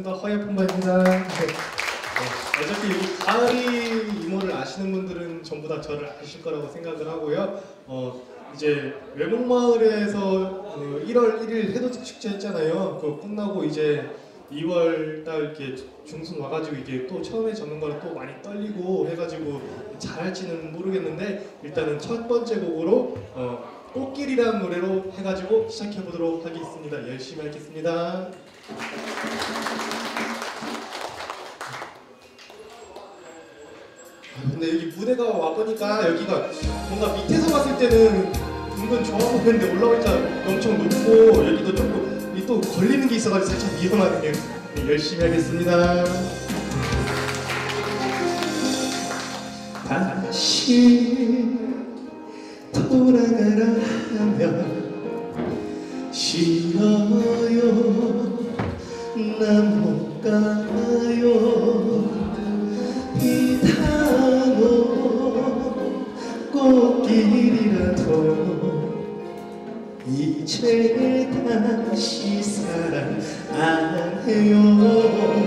반갑습니다. 허예품바입니다. 네. 네, 어차피 이 가을이 이모를 아시는 분들은 전부 다 저를 아실 거라고 생각을 하고요. 어, 이제 외목마을에서 그 1월 1일 해돋이 축제 했잖아요. 그거 끝나고 이제 2월 달 이렇게 중순 와가지고 이게 또 처음에 적는 거랑 또 많이 떨리고 해가지고 잘할지는 모르겠는데 일단은 첫 번째 곡으로 어, 꽃길이라는 노래로 해가지고 시작해 보도록 하겠습니다. 열심히 하겠습니다. 근데 여기 무대가 와보니까 여기가 뭔가 밑에서 봤을 때는 은근 좋아 보이는데 올라오니까 엄청 높고 여기도 조금 이 또 걸리는 게 있어가지고 살짝 위험하네요. 네, 열심히 하겠습니다. 다시 돌아가라 하면 싫어요 난 못 가요 꽃길이라도 이제 다시 사랑 안 해요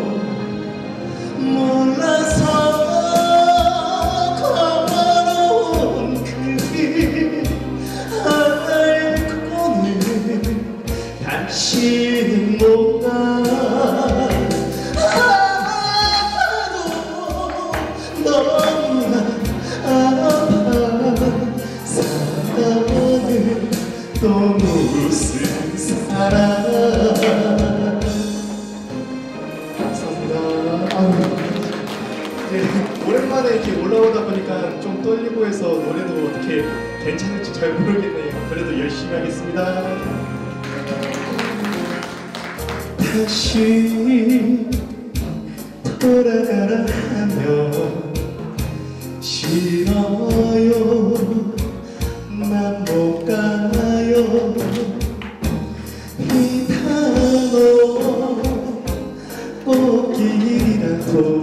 오랜만에 이렇게 올라오다 보니까 좀 떨리고 해서 노래도 어떻게 괜찮을지 잘 모르겠네요. 그래도 열심히 하겠습니다. 다시 돌아가라 하면 싫어요. 난 못 가요. 이 단어 꽃길이라도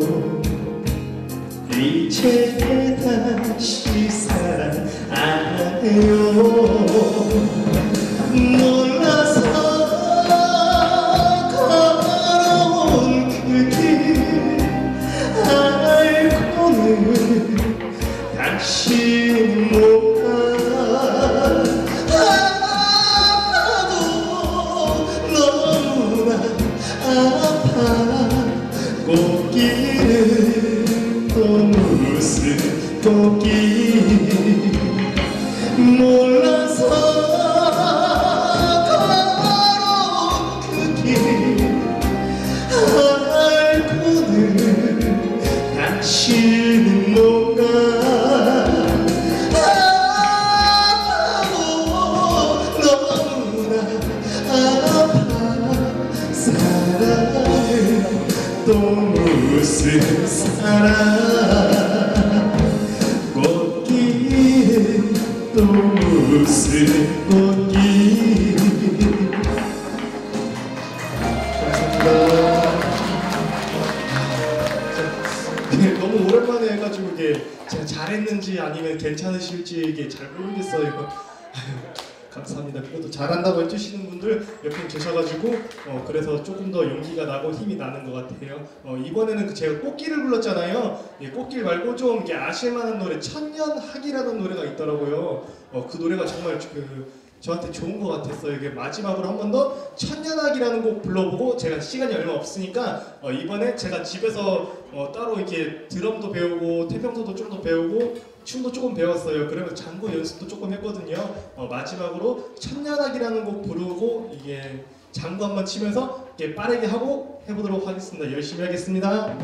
감사합니다. 그래도 잘한다고 해주시는 분들 옆에 계셔가지고 어, 그래서 조금 더 용기가 나고 힘이 나는 것 같아요. 어, 이번에는 그 제가 꽃길을 불렀잖아요. 예, 꽃길 말고 좀 아실만한 노래 천년학이라는 노래가 있더라고요. 어, 그 노래가 정말 그 저한테 좋은 것 같았어요. 이게 마지막으로 한 번 더 천년학이라는 곡 불러보고 제가 시간이 얼마 없으니까 어, 이번에 제가 집에서 어, 따로 이렇게 드럼도 배우고 태평소도 좀 더 배우고 춤도 조금 배웠어요. 그러면 장구 연습도 조금 했거든요. 어, 마지막으로 천년학이라는 곡 부르고 이게 장구 한번 치면서 이렇게 빠르게 하고 해보도록 하겠습니다. 열심히 하겠습니다.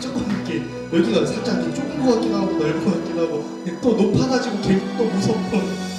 조금 이렇게 여기가 살짝 좁은 것 같기도 하고 넓은 것 같기도 하고 또 높아가지고 또 무섭고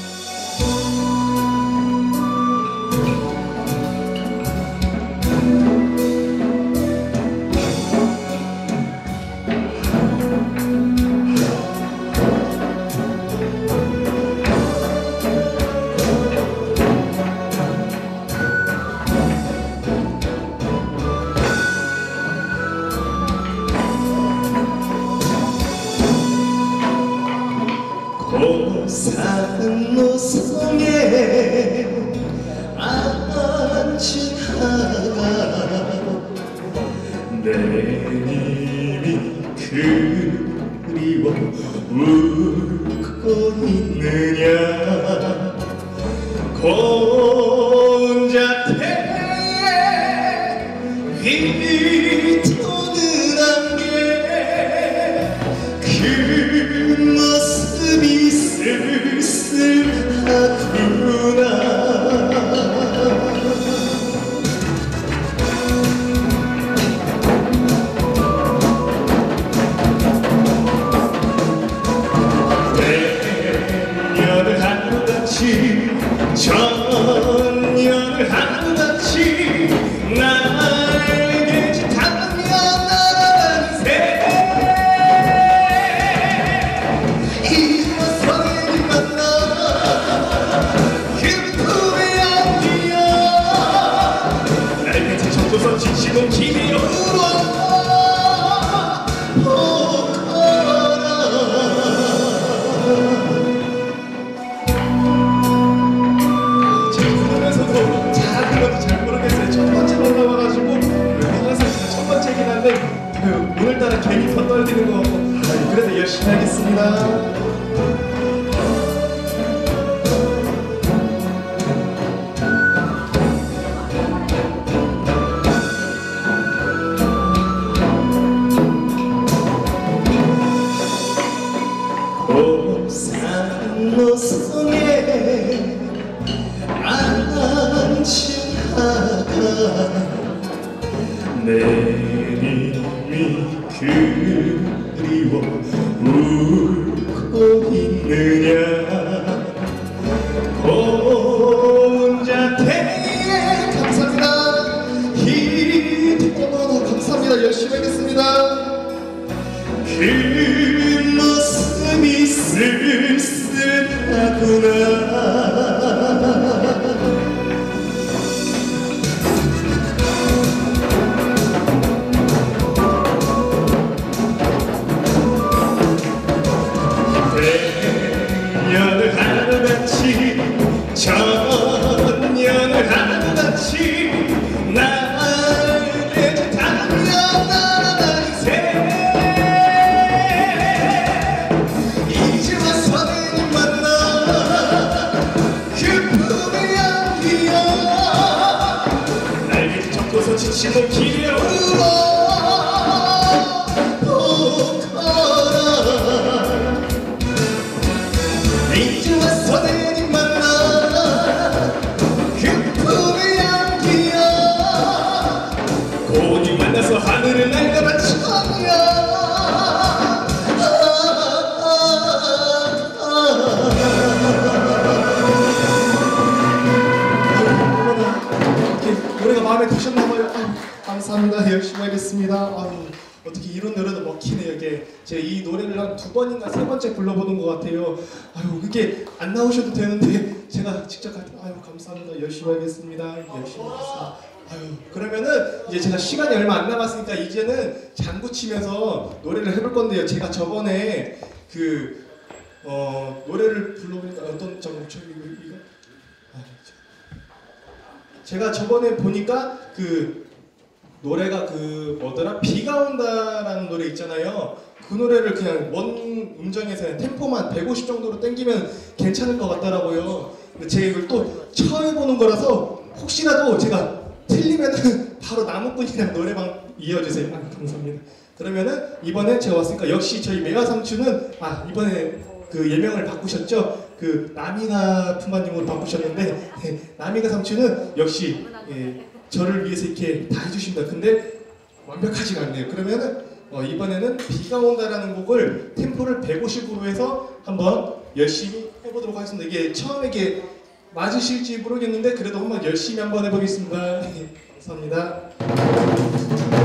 마음에 드셨나 봐요. 아유, 감사합니다. 열심히 하겠습니다. 아유, 어떻게 이런 노래도 먹히네요. 이게 제가 이 노래를 한 두 번인가 세 번째 불러보는 것 같아요. 아유, 그게 안 나오셔도 되는데 제가 직접 갈 때, 아유, 감사합니다. 열심히 하겠습니다. 열심히 하겠습니다. 아유, 그러면은 이제 제가 시간이 얼마 안 남았으니까 이제는 장구 치면서 노래를 해볼 건데요. 제가 저번에 그 어, 노래를 불러보니까 어떤 장구 쳐 이거 이거 아, 저- 제가 저번에 보니까 그 노래가 그 뭐더라 비가 온다라는 노래 있잖아요. 그 노래를 그냥 원 음정에서 템포만 150 정도로 땡기면 괜찮을 것 같더라고요. 근데 제가 이걸 또 처음 해보는 거라서 혹시라도 제가 틀리면은 바로 나무꾼이랑 노래방 이어주세요. 아, 감사합니다. 그러면은 이번에 제가 왔으니까 역시 저희 메가 삼촌은 아 이번에 그 예명을 바꾸셨죠? 그 나미가 품바님으로 바꾸셨는데 네, 나미가 삼촌은 역시 예, 저를 위해서 이렇게 다 해주십니다. 근데 완벽하지가 않네요. 그러면은 어, 이번에는 비가 온다라는 곡을 템포를 150으로 해서 한번 열심히 해보도록 하겠습니다. 이게 처음에 이게 맞으실지 모르겠는데 그래도 한번 열심히 한번 해보겠습니다. 예, 감사합니다.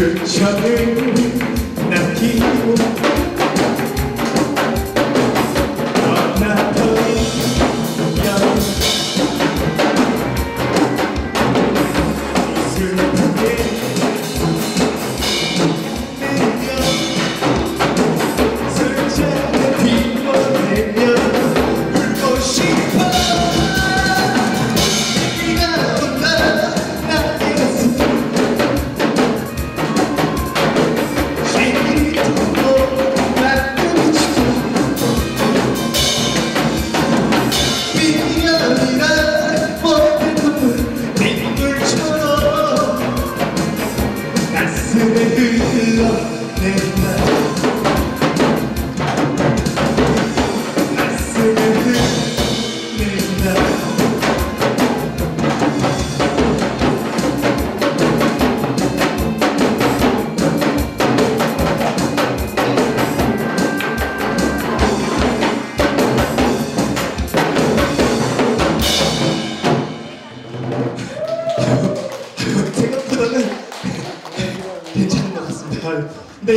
불천을 남기고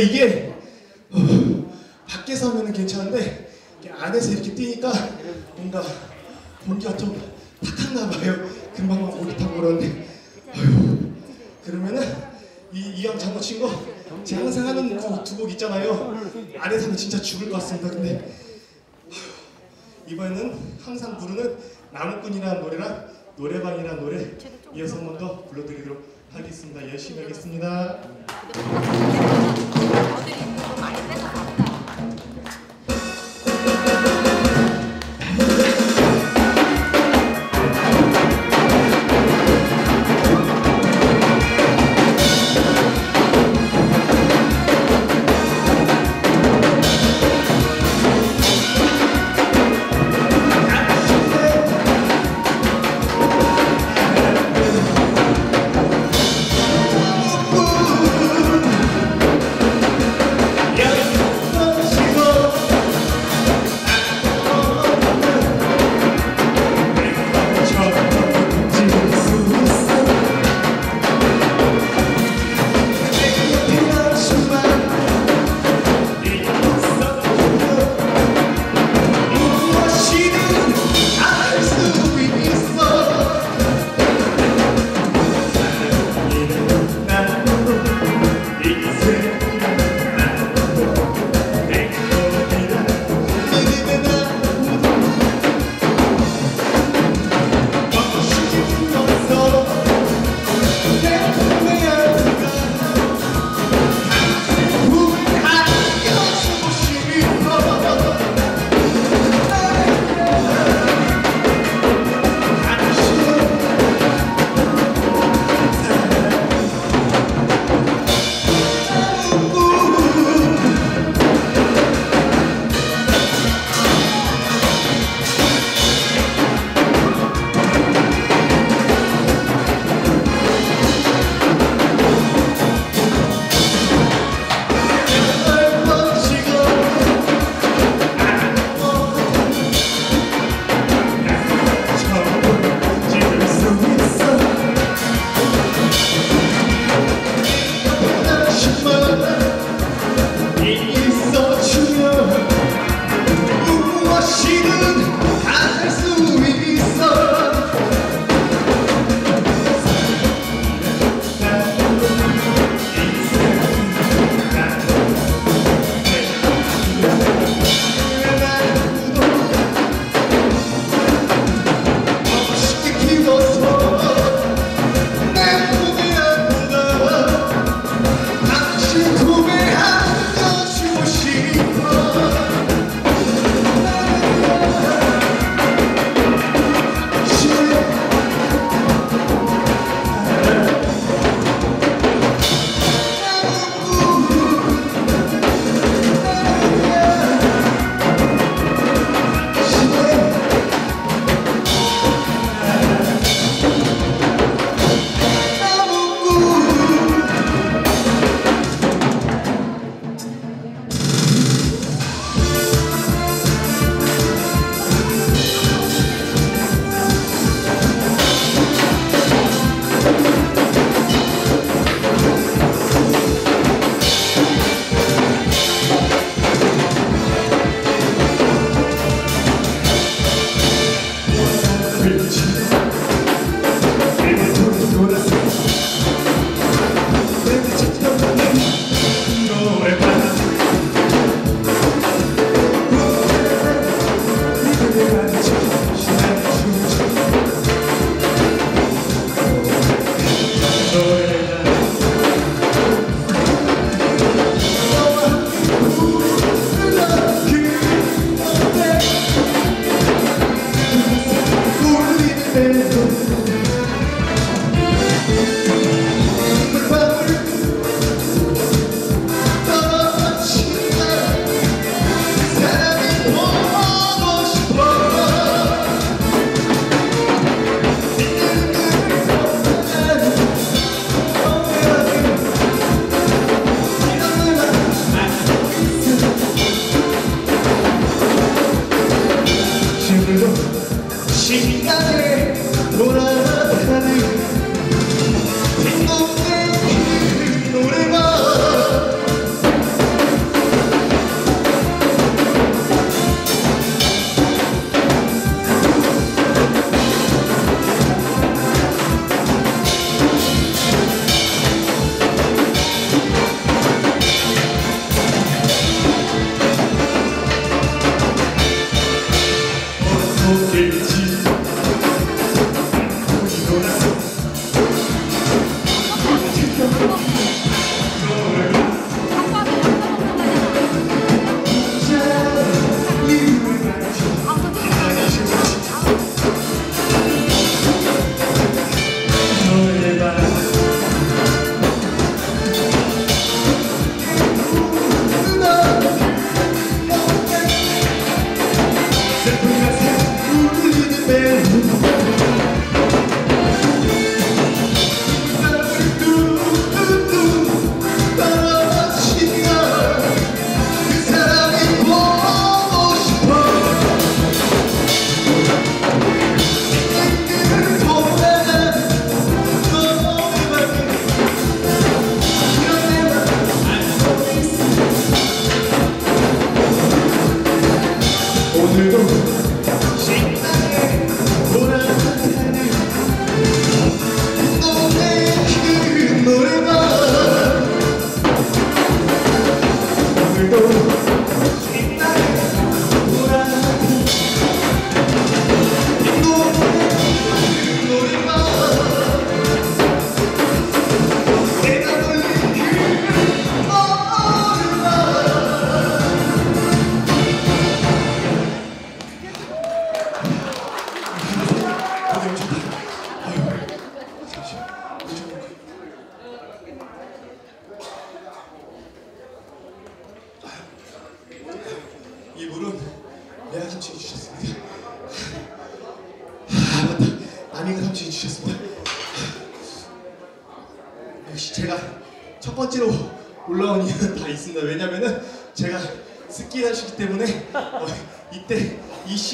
이게 어, 밖에서 하면 괜찮은데 안에서 이렇게 뛰니까 뭔가 공기가 좀 탁한가 봐요. 금방 목이 타고 그러는데 그러면은 이 이왕 장구 친거 제가 항상 하는 두곡 있잖아요. 안에서 하면 진짜 죽을 것 같습니다. 근데 이번에는 항상 부르는 나무꾼이라는 노래랑 노래방이라는 노래 이어서 한 번 더 불러드리도록 하겠습니다. 열심히 하겠습니다. 어들이 뭐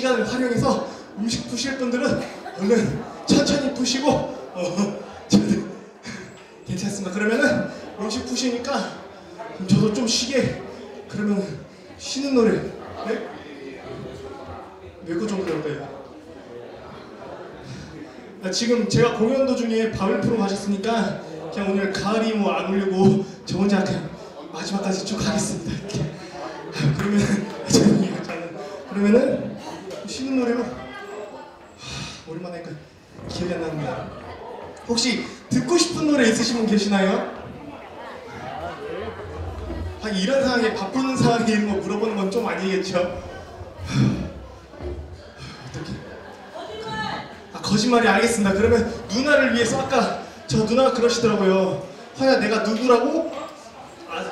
시간을 활용해서 음식 푸실 분들은 얼른 천천히 푸시고 어, 괜찮습니다. 그러면은 음식 푸시니까 저도 좀 쉬게 그러면 쉬는 노래 네? 몇곡 정도 할까요? 아, 지금 제가 공연 도중에 밥을 프로 가셨으니까 그냥 오늘 가을이 뭐 안 울리고 저 혼자 그냥 마지막까지 쭉 하겠습니다. 이렇게. 아, 그러면. 저는 그러면은 쉬는 노래로 하, 오랜만에 하니까 기억이 안 납니다. 혹시 듣고 싶은 노래 있으신 분 계시나요? 아, 이런 상황에 바쁘는 상황에 이런 거 물어보는 건 좀 아니겠죠? 어떻게? 아 거짓말이 알겠습니다. 그러면 누나를 위해서 아까 저 누나가 그러시더라고요. 화야 내가 누구라고? 아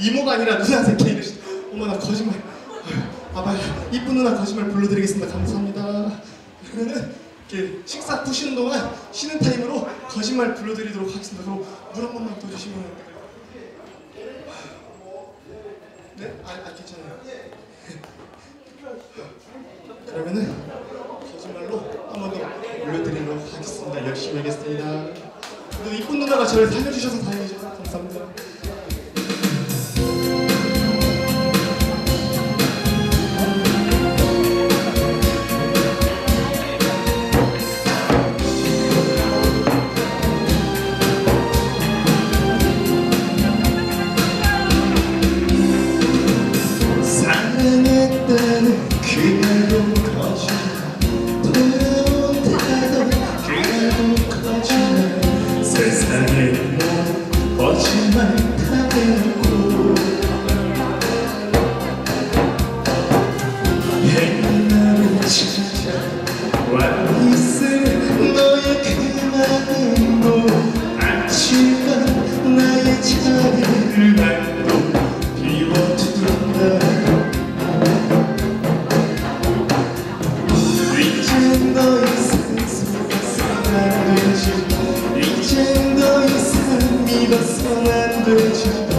이모가 아니라 누나 새끼 이러시. 어머 나 거짓말. 아 빨리 이쁜 누나 거짓말 불러드리겠습니다. 감사합니다. 그러면은 식사 푸시는 동안 쉬는 타임으로 거짓말 불러드리도록 하겠습니다. 그럼 물 한 번만 더 주시면? 네? 아, 아 괜찮아요. 그러면은 거짓말로 한 번더 올려드리도록 하겠습니다. 열심히 하겠습니다. 이쁜 누나가 저를 살려주셔서 다행이죠. 감사합니다. 이상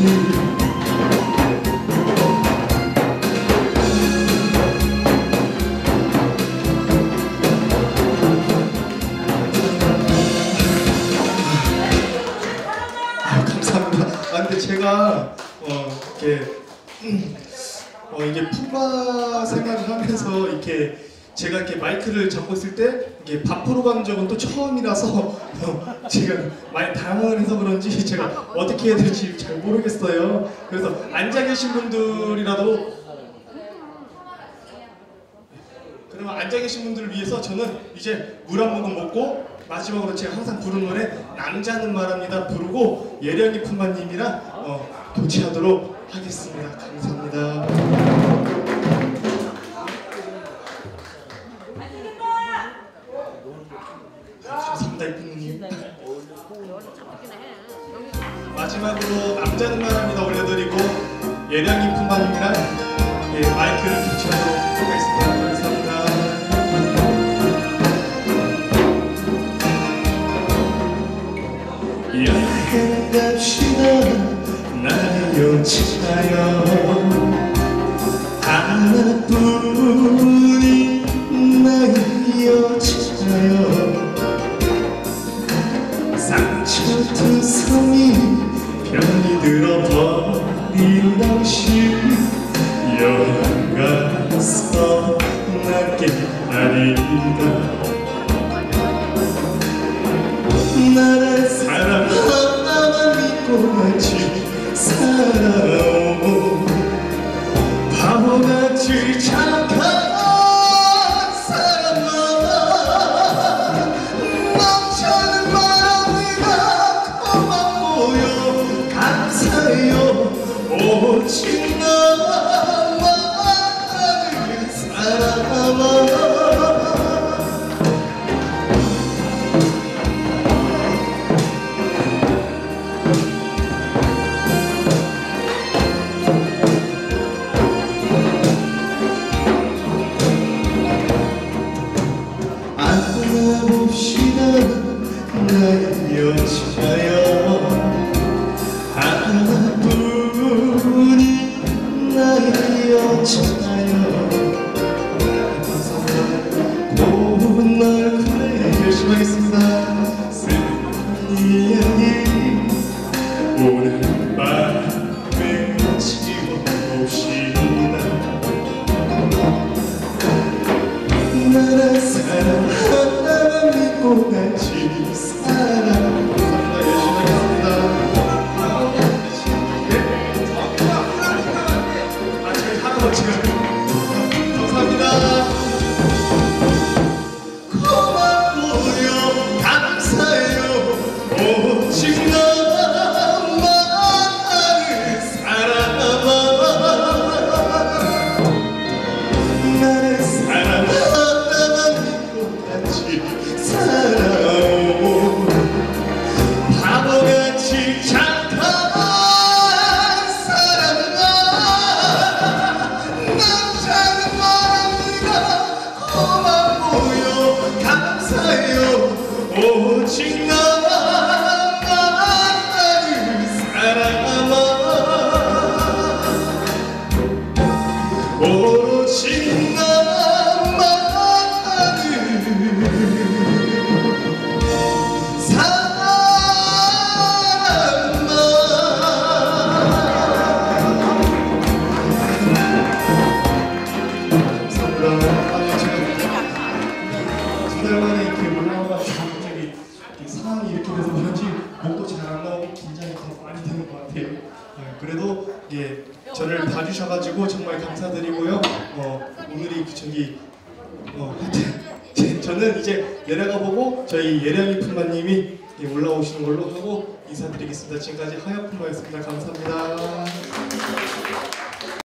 아. 아 근데 제가 어 이렇게 음, 어 이게 푸바 생활을 하면서 이렇게 제가 이렇게 마이크를 잡고 있을 때 이게 밖으로 간 적은 또 처음이라서 어, 제가 많이 당황을 해서 그런지 제가 어떻게 해야 될지 잘 모르겠어요. 그래서 앉아 계신 분들이라도 그러면 앉아 계신 분들을 위해서 저는 이제 물 한 모금 먹고 마지막으로 제가 항상 부르는 노래 남자는 말합니다 부르고 예령이 품바님이랑 어, 교체하도록 하겠습니다. 감사합니다. 이쁜님. 마지막으로 남자는 말합니다 올려드리고 예령이 품바님이랑 예, 마이크를 교체하도록 하겠습니다. 감사합니다. 여행 갑시다 나의 여차여 하나 바보 morning 才有哦情歌 하여품이었습니다. 감사합니다.